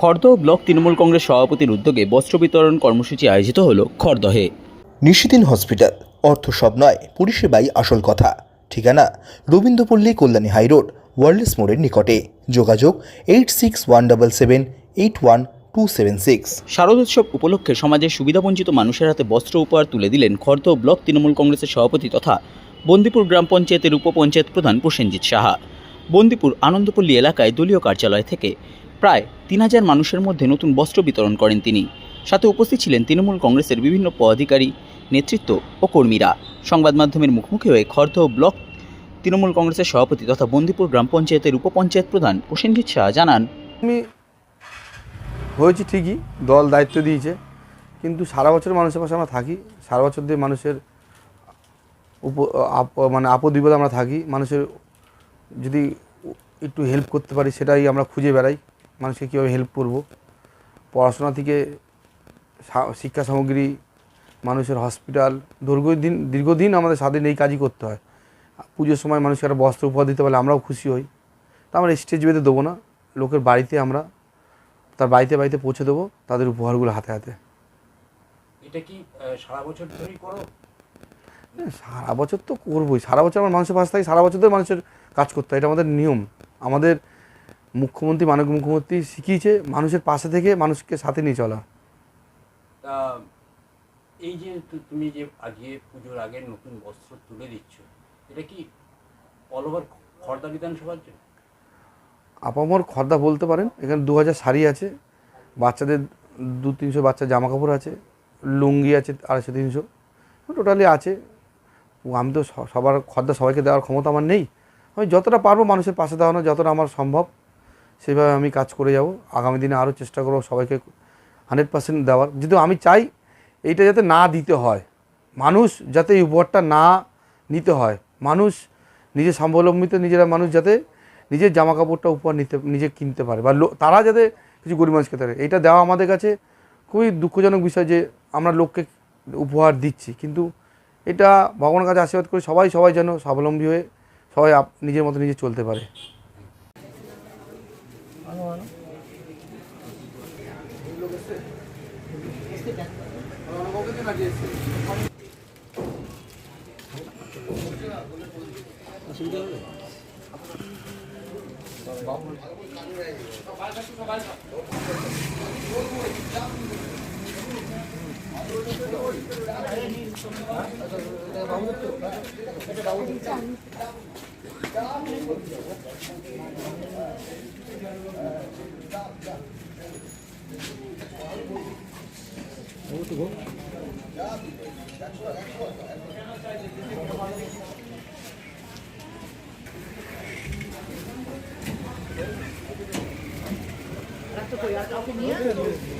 Khardah block Trinamool Congress সভাপতির উদ্যোগে বস্ত্র বিতরণ কর্মসূচি আয়োজিত হল খড়দহে। নিশিদিন হসপিটাল অর্থ সব নয় পরিষেবাই আসল কথা। ঠিকানা রবীন্দ্রপল্লী কল্যাণী হাইরোড ওয়ার্ল্ডস মোড়ের নিকটে। যোগাযোগ eight six one double seven eight one two seven six শারদোৎসব উপলক্ষে সমাজের সুবিধাবঞ্চিত মানুষের হাতে বস্ত্র উপহার তুলে দিলেন খড়দহ ব্লক তৃণমূল কংগ্রেসের সভাপতি তথা বন্দিপুর গ্রাম পঞ্চায়েতের উপপঞ্চায়েত প্রধান প্রসেনজিৎ সাহা। বন্দিপুর আনন্দপল্লী এলাকায় দলীয় কার্যালয় থেকে প্রায় তিন হাজার মানুষের মধ্যে নতুন বস্ত্র বিতরণ করেন তিনি। সাথে উপস্থিত ছিলেন তৃণমূল কংগ্রেসের বিভিন্ন পদাধিকারী, নেতৃত্ব ও কর্মীরা। সংবাদ মাধ্যমের মুখোমুখি হয়ে খড়দহ ব্লক তৃণমূল কংগ্রেসের সভাপতি তথা বন্দিপুর গ্রাম পঞ্চায়েতের উপপঞ্চায়েত প্রধান প্রসেনজিৎ সাহা জানান, আমি হয়েছি ঠিকই, দল দায়িত্ব দিয়েছে, কিন্তু সারা বছর মানুষের পাশে আমরা থাকি, সারা বছর দিয়ে মানুষের উপ মানে আপদ বিপদে আমরা থাকি, মানুষের যদি একটু হেল্প করতে পারি, সেটাই আমরা খুঁজে বেড়াই। মানুষকে কীভাবে হেল্প করব? পড়াশোনা থেকে শিক্ষা সামগ্রী মানুষের হসপিটাল দীর্ঘদিন দীর্ঘদিন আমাদের স্বাধীন এই কাজই করতে হয়। পুজোর সময় মানুষকে একটা বস্ত্র উপহার দিতে পারলে আমরাও খুশি হই। তা আমরা স্টেজ বেঁধে দেবো না। লোকের বাড়িতে আমরা তার বাড়িতে বাড়িতে পৌঁছে দেবো তাদের উপহারগুলো হাতে হাতে। এটা কি সারা বছর ধরেই করো? সারা বছর তো করবোই। সারা বছর আমার মানুষের পাশে থাকি সারা বছর ধরে মানুষের কাজ করতে হয়। এটা আমাদের নিয়ম। আমাদের মুখ্যমন্ত্রী মানব মুখ্যমন্ত্রী শিখিয়েছে মানুষের পাশে থেকে মানুষকে সাথে নিয়ে চলা। তা এই যে তুমি যে আজকে পুজোর আগে নতুন বস্ত্র তুলে দিচ্ছ এটা কি অল ওভার খর্দা বিধানসভার জন্য? আপামর খর্দা বলতে পারেন এখানে দু হাজার শাড়ি আছে বাচ্চাদের দু তিনশো বাচ্চার জামা কাপড় আছে লুঙ্গি আছে আড়াইশো তিনশো টোটালি আছে। আমি তো সবার খর্দা সবাইকে দেওয়ার ক্ষমতা আমার নেই। আমি যতটা পারব মানুষের পাশে দাঁড়ানো যতটা আমার সম্ভব। সেভাবে আমি কাজ করে যাব। আগামী দিনে আরও চেষ্টা করব সবাইকে হান্ড্রেড পার্সেন্ট দেওয়ার। যেহেতু আমি চাই এইটা যাতে না দিতে হয়। মানুষ যাতে এই উপহারটা না নিতে হয়। মানুষ নিজে স্বাবলম্বিত নিজেরা মানুষ যাতে নিজের জামা কাপড়টা উপহার নিতে, নিজে কিনতে পারে বা তারা যাতে কিছু গরিব মানুষকে পারে এটা দেওয়া আমাদের কাছে খুবই দুঃখজনক বিষয় যে আমরা লোককে উপহার দিচ্ছি। কিন্তু এটা ভগবানের কাছে আশীর্বাদ করে সবাই সবাই যেন স্বাবলম্বী হয়ে সবাই নিজের মতো নিজে চলতে পারে। Ano ano? 진짜 안 Gracias.